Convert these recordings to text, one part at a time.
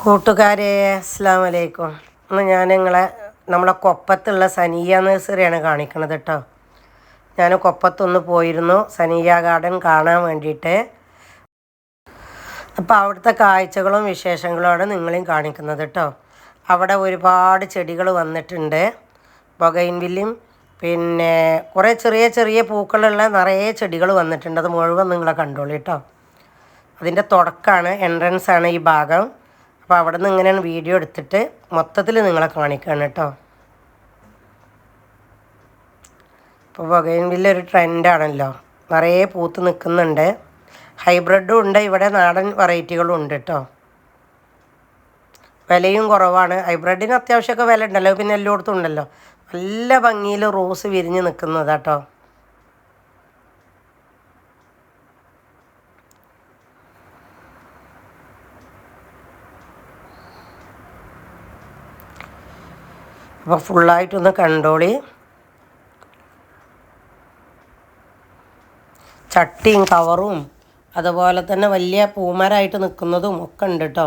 കൂട്ടുകാരെ അസ്സാം വലൈക്കും ഇന്ന് ഞാൻ നിങ്ങളെ നമ്മളെ കൊപ്പത്തുള്ള സനിയ നഴ്സറിയാണ് കാണിക്കണത് കേട്ടോ ഞാൻ കൊപ്പത്തൊന്ന് പോയിരുന്നു സനിയ ഗാർഡൻ കാണാൻ വേണ്ടിയിട്ട്. അപ്പോൾ അവിടുത്തെ കാഴ്ചകളും വിശേഷങ്ങളുമാണ് നിങ്ങളെയും കാണിക്കുന്നത് കേട്ടോ അവിടെ ഒരുപാട് ചെടികൾ വന്നിട്ടുണ്ട് ബൊഗൈൻവില്ലും പിന്നെ കുറേ ചെറിയ ചെറിയ പൂക്കളുള്ള നിറയെ ചെടികൾ വന്നിട്ടുണ്ട്. അത് മുഴുവൻ നിങ്ങളെ കണ്ടോളൂ കേട്ടോ അതിന്റെ തുടക്കമാണ് എൻട്രൻസ് ആണ് ഈ ഭാഗം. അപ്പോൾ അവിടെ നിന്ന് ഇങ്ങനെയാണ് വീഡിയോ എടുത്തിട്ട് മൊത്തത്തിൽ നിങ്ങളെ കാണിക്കുകയാണ് കേട്ടോ ഇപ്പോൾ ബൊഗൈൻവില്ല ഒരു ട്രെൻഡാണല്ലോ നിറയെ പൂത്ത് നിൽക്കുന്നുണ്ട് ഹൈബ്രിഡും ഉണ്ട്. ഇവിടെ നാടൻ വെറൈറ്റികളും ഉണ്ട് കേട്ടോ വിലയും കുറവാണ്. ഹൈബ്രിഡിന് അത്യാവശ്യമൊക്കെ വില ഉണ്ടല്ലോ. പിന്നെ എല്ലായിടത്തും ഉണ്ടല്ലോ. നല്ല ഭംഗിയിൽ റോസ് വിരിഞ്ഞ് നിൽക്കുന്നതാട്ടോ അപ്പോൾ ഫുള്ളായിട്ടൊന്ന് കണ്ടോളി. ചട്ടിയും കവറും അതുപോലെ തന്നെ വലിയ പൂമരായിട്ട് നിൽക്കുന്നതും ഒക്കെ ഉണ്ട് കേട്ടോ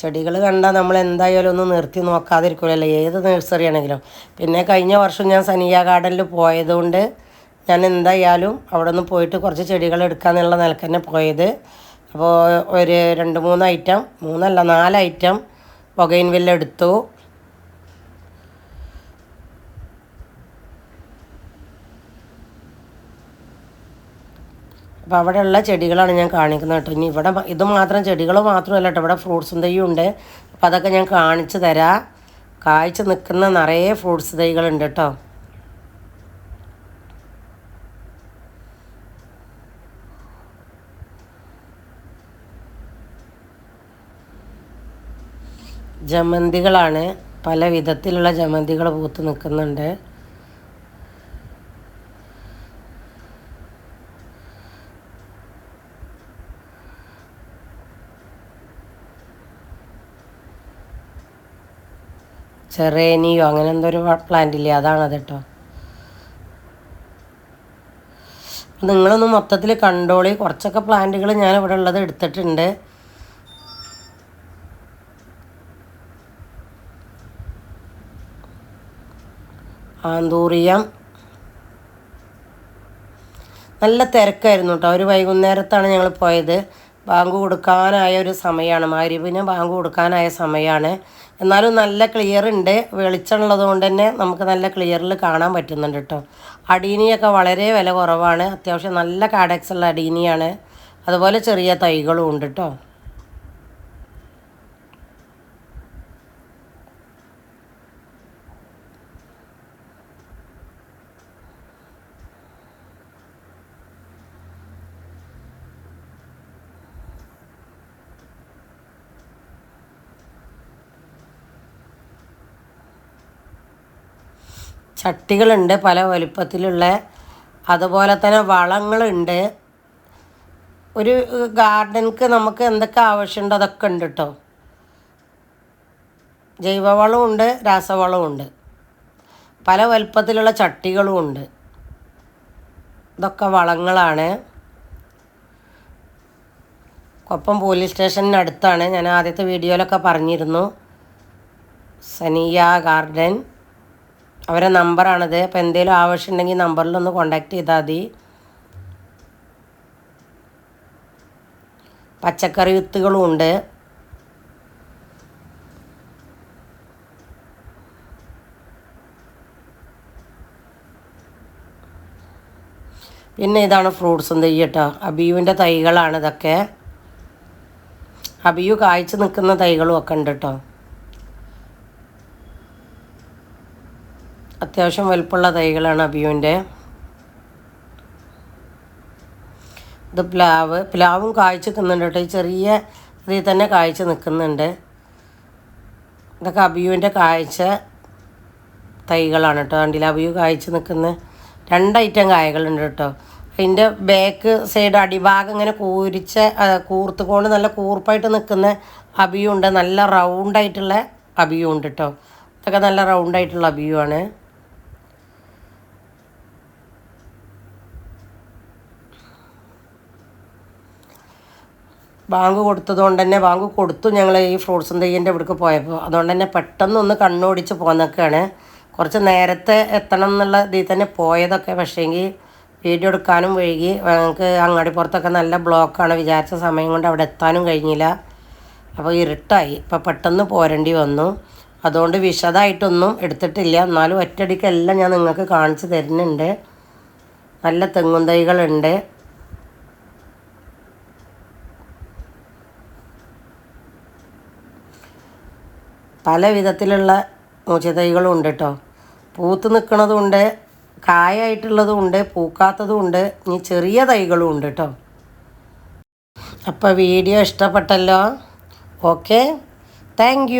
ചെടികൾ കണ്ടാൽ നമ്മൾ എന്തായാലും ഒന്ന് നിർത്തി നോക്കാതിരിക്കില്ലല്ലോ ഏത് നഴ്സറി ആണെങ്കിലും. പിന്നെ കഴിഞ്ഞ വർഷം ഞാൻ സനിയ ഗാർഡനിൽ പോയതുകൊണ്ട് ഞാൻ എന്തായാലും അവിടെ നിന്ന് പോയിട്ട് കുറച്ച് ചെടികൾ എടുക്കാമെന്നുള്ള നിലയ്ക്ക് തന്നെ പോയത്. അപ്പോൾ ഒരു രണ്ട് മൂന്ന് ഐറ്റം മൂന്നല്ല നാല് ഐറ്റം പുകയിൻവില്ല എടുത്തു. അപ്പോൾ അവിടെയുള്ള ചെടികളാണ് ഞാൻ കാണിക്കുന്നത് കേട്ടോ. ഇനി ഇവിടെ ഇത് മാത്രം ചെടികൾ മാത്രമല്ല കേട്ടോ. ഇവിടെ ഫ്രൂട്ട്സും തൈയും ഉണ്ട്. അപ്പോൾ അതൊക്കെ ഞാൻ കാണിച്ചു തരാം. കാഴ്ച നിൽക്കുന്ന നിറയെ ഫ്രൂട്ട്സ് തൈകളുണ്ട് കേട്ടോ. ജമന്തികളാണ്. പല വിധത്തിലുള്ള ജമന്തികൾ പൂത്ത് നിൽക്കുന്നുണ്ട്. ചെറേനിയോ അങ്ങനെ എന്തോ ഒരു പ്ലാന്റ് ഇല്ലേ? അതാണത് കേട്ടോ നിങ്ങളൊന്ന് മൊത്തത്തിൽ കണ്ടോളി. കുറച്ചൊക്കെ പ്ലാന്റുകൾ ഞാൻ ഇവിടെ ഉള്ളത് എടുത്തിട്ടുണ്ട്. ആന്തൂറിയം. നല്ല തിരക്കായിരുന്നു കേട്ടോ ഒരു വൈകുന്നേരത്താണ് ഞങ്ങൾ പോയത്. ബാങ്ക് കൊടുക്കാനായ ഒരു സമയമാണ് മാരിവിന് ബാങ്ക് കൊടുക്കാനായ സമയമാണ് എന്നാലും നല്ല ക്ലിയർ ഉണ്ട് വെളിച്ചമുള്ളത് കൊണ്ട് തന്നെ നമുക്ക് നല്ല ക്ലിയറിൽ കാണാൻ പറ്റുന്നുണ്ട് കേട്ടോ അടീനിയൊക്കെ വളരെ വില കുറവാണ്. അത്യാവശ്യം നല്ല കാഡക്സ് ഉള്ള അടീനിയാണ്. അതുപോലെ ചെറിയ തൈകളും ഉണ്ട് കേട്ടോ ചട്ടികളുണ്ട് പല വലുപ്പത്തിലുള്ള. അതുപോലെ തന്നെ വളങ്ങളുണ്ട്. ഒരു ഗാർഡൻക്ക് നമുക്ക് എന്തൊക്കെ ആവശ്യമുണ്ടോ അതൊക്കെ ഉണ്ട് കേട്ടോ രാസവളവും ഉണ്ട്. പല വലുപ്പത്തിലുള്ള ചട്ടികളും ഉണ്ട്. ഇതൊക്കെ വളങ്ങളാണ്. കൊപ്പം പോലീസ് സ്റ്റേഷന് അടുത്താണ്. ഞാൻ ആദ്യത്തെ വീഡിയോയിലൊക്കെ പറഞ്ഞിരുന്നു. സനിയ ഗാർഡൻ. അവരെ നമ്പറാണിത്. അപ്പോൾ എന്തെങ്കിലും ആവശ്യമുണ്ടെങ്കിൽ നമ്പറിലൊന്ന് കോണ്ടാക്ട് ചെയ്താൽ മതി. പച്ചക്കറി വിത്തുകളും ഉണ്ട്. പിന്നെ ഇതാണ് ഫ്രൂട്ട്സും തൈ കേട്ടോ. അബിയുവിന്റെ തൈകളാണ് ഇതൊക്കെ. അബിയു കായ്ച്ചു നിൽക്കുന്ന തൈകളും ഒക്കെ ഉണ്ട് കേട്ടോ. അത്യാവശ്യം വലുപ്പമുള്ള തൈകളാണ് അബിയുവിന്റെ. ഇത് പ്ലാവ് പ്ലാവും കായ്ച്ച് നിൽക്കുന്നുണ്ട് കേട്ടോ. ചെറിയ ഇതിൽ തന്നെ കായ്ച്ച് നിൽക്കുന്നുണ്ട്. ഇതൊക്കെ അബിയുവിന്റെ കായ്ച്ച തൈകളാണ് കേട്ടോ. കണ്ടില്ല? അബിയു കായ്ച്ച് നിൽക്കുന്ന രണ്ട് ഐറ്റം കായകളുണ്ട് കേട്ടോ. അതിന്റെ ബാക്ക് സൈഡ് അടിഭാഗം ഇങ്ങനെ കൂരിച്ച കൂർത്തുകൊണ്ട് നല്ല കൂർപ്പായിട്ട് നിൽക്കുന്ന അബിയുണ്ട്. നല്ല റൗണ്ടായിട്ടുള്ള അബിയുണ്ട് കേട്ടോ. ഇതൊക്കെ നല്ല റൗണ്ടായിട്ടുള്ള അബിയുമാണ് ബാങ്ക് കൊടുത്തതുകൊണ്ട് തന്നെ ബാങ്ക് കൊടുത്തു ഞങ്ങൾ ഈ ഫ്രൂട്ട്സും തെയ്യന്റെ ഇവിടേക്ക് പോയപ്പോൾ. അതുകൊണ്ട് തന്നെ പെട്ടെന്ന് ഒന്ന് കണ്ണോടിച്ച് പോന്നൊക്കെയാണ്. കുറച്ച് നേരത്തെ എത്തണം എന്നുള്ള ഇതിൽ തന്നെ പോയതൊക്കെ. പക്ഷേങ്കിൽ വീഡിയോ എടുക്കാനും വൈകി. ഞങ്ങൾക്ക് അങ്ങാടിപ്പുറത്തൊക്കെ നല്ല ബ്ലോക്കാണ്. വിചാരിച്ച സമയം കൊണ്ട് അവിടെ എത്താനും കഴിഞ്ഞില്ല. അപ്പോൾ ഇരുട്ടായി. ഇപ്പോൾ പെട്ടെന്ന് പോരേണ്ടി വന്നു. അതുകൊണ്ട് വിശദമായിട്ടൊന്നും എടുത്തിട്ടില്ല. എന്നാലും ഒറ്റയടിക്കെല്ലാം ഞാൻ നിങ്ങൾക്ക് കാണിച്ചു തരുന്നുണ്ട്. നല്ല തെങ്ങും തൈകളുണ്ട്. പല വിധത്തിലുള്ള മൂച്ചതൈകളും ഉണ്ട് കേട്ടോ പൂത്ത് നിൽക്കുന്നതും ഉണ്ട് കായായിട്ടുള്ളതും ഉണ്ട് പൂക്കാത്തതും ഉണ്ട് ഇനി ചെറിയ തൈകളും ഉണ്ട് കേട്ടോ അപ്പോൾ വീഡിയോ ഇഷ്ടപ്പെട്ടല്ലോ? ഓക്കെ. താങ്ക്